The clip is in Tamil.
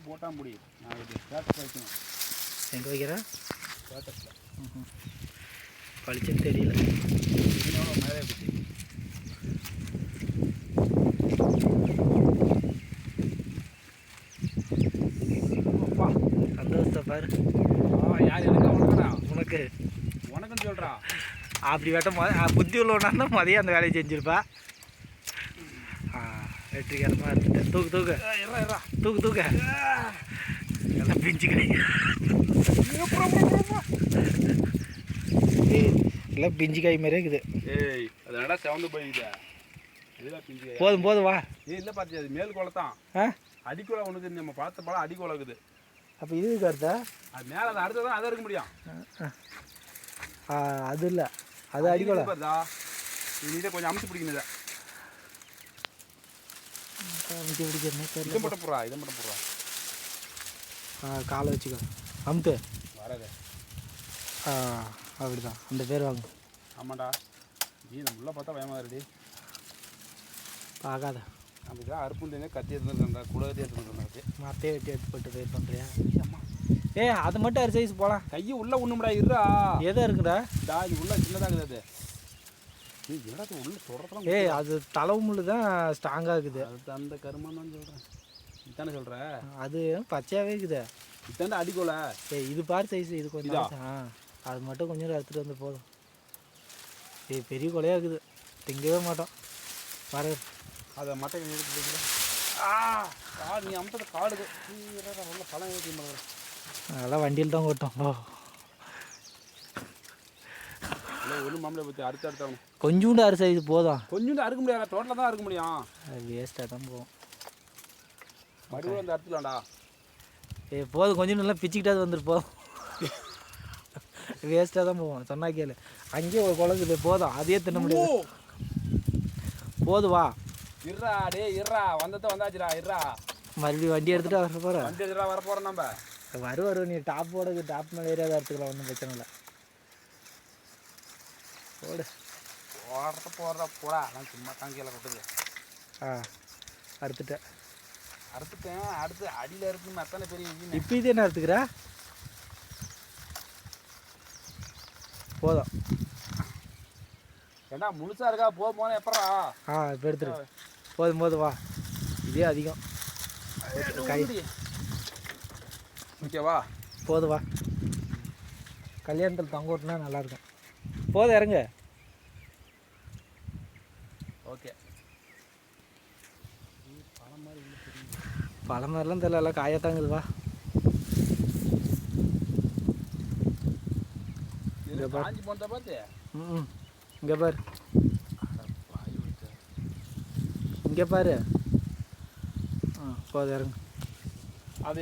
வந்து போட்டால் முடியும். நான் இது ஸ்டேட்டஸ் வைக்கணும். எங்கே வைக்கிறேன் ஸ்டேட்டஸில் பளிச்சுன்னு தெரியல. இதனோட மேலே அப்பா. சந்தோஷத்தை பாரு. யார் எனக்கு உனக்குடா? உனக்கு. உனக்குன்னு சொல்கிறா அப்படி வெட்ட மொத ஆ, புத்தி உள்ளவனா தான் மதியம் அந்த வேலையை செஞ்சிருப்பா. வெற்றிகரமாக இருந்துட்டு தூக்கு தூக்கு. தூக்கு தூக்கு. எல்லாம் பிஞ்சு கை. ஏய், எல்லாம் பிஞ்சு கை மாதிரியே இருக்குது. ஏய் அது என்னடா செவந்து பிஞ்சு போதும் போதும் வா. இல்லை பார்த்தியா அது மேல் குளத்தான் ஆ? அடிக்குள்ள உனக்கு நம்ம பார்த்த பழம் அடிக்குள்ள இருக்குது அப்போ இது கருத்தா அது மேலே அது அடுத்தது தான் அதை இருக்க முடியும். ஆ அது இல்லை. அது அடிக்கல. பார்த்தா நீ கொஞ்சம் அமுச்சு பிடிக்கணும் இதை. அமுத்தி பிடிக்கிறனே இதை தெரியல மட்டும் போடுறா இதை மட்டும் போடுறா. ஆ காலை வச்சுக்கோ. அமுத்து. வராது ஆ அப்படிதான். அந்த பேர் வாங்க. ஆமாண்டா நீ நம்ம உள்ள பார்த்தா பயமாக இருடி பார்க்காத. நமக்கு அறுப்பு தெரிஞ்ச கத்தி எடுத்துருந்தா கூட கத்தி எடுத்துருந்தா மரத்தையே வெட்டி எடுத்து போட்டு வெயிட் பண்ணுறியா ஏ அது மட்டும் அரை சைஸ் போகலாம் கையை உள்ள ஒண்ணும்டா இருடா. எதோ இருக்குடா? டா இது உள்ள சின்னதாகுது அது நீ என்னடா இது உள்ள சொல்றதெல்லாம் ஏய் அது தளவு முள்ளு தான் ஸ்ட்ராங்காக இருக்குது. அது அந்த கருமான்னு சொல்கிறேன் இதானே சொல்கிற அது பச்சையாகவே இருக்குது. இதாண்டா அடிக்கோல ஏய் இது பார் சைஸ் இது கொஞ்சம்? ஆ அது மட்டும் கொஞ்சம் எடுத்துகிட்டு வந்து போதும். ஏய் பெரிய கொலையாக இருக்குது. திங்கவே மாட்டோம். வர அதை மட்டை எடுத்து ஆ நீ அமுத்தத காடுது நீ என்னடா உள்ள பழம் ஏற்றி அதெல்லாம் வண்டியில் தான் கொட்டும் ஓ இல்லை ஒன்றும் மாம்பளை பற்றி அறுத்து அறுத்தாகணும். கொஞ்சோண்டு அரை சைஸ் போதும். கொஞ்சம் அறுக்க முடியாது? தோட்டத்தில் தான் அறுக்க முடியும். அது வேஸ்ட்டாக தான் போகும். மறுபடியும் வந்து அறுத்துலாம்டா ஏய் போதும் கொஞ்சம் நல்லா பிச்சுக்கிட்டாது போதும். வேஸ்ட்டாக தான் போவோம் சொன்னா கேளு. அங்கேயே ஒரு குழந்தை போதும். அதையே தின்ன முடியாது. போதும் வா. இருடா டே இருடா. வந்தத வந்தாச்சுடா இருடா. மறுபடியும் வண்டி எடுத்துகிட்டு வர போகிறேன் வண்டி எடுத்துடா வர போகிறோம் நம்ம. வரும் வரும் நீ டாப் போட டாப் மேலே ஏரியாவது எடுத்துக்கலாம் ஒன்றும் பிரச்சனை இல்லை. போடு. போடுறத போடுறா போடா. நான் சும்மா தான் கீழே கொட்டுது. ஆ அறுத்துட்டேன் அறுத்துட்டேன். அடுத்து அடியில் இருக்குன்னு அத்தனை பெரிய இப்போ இது என்ன அறுத்துக்கிற? போதும். ஏண்டா முழுசா இருக்கா? போக போனேன் எப்படா ஆ இப்போ எடுத்துரு. போதும் போதும் வா. இதே அதிகம். கை. ஓகேவா போதும் வா. கல்யாணத்தில் தொங்க விட்டுனா நல்லாயிருக்கும் போதும் இறங்கு. ஓகே. பழம் மாதிரிலாம் தெரியல எல்லாம் காயத்தாங்குது வா. இது காஞ்சி போனதை பார்த்து? ம் இங்கே பாரு. இங்கே பாரு. ஆ போதும் இறங்கு. அது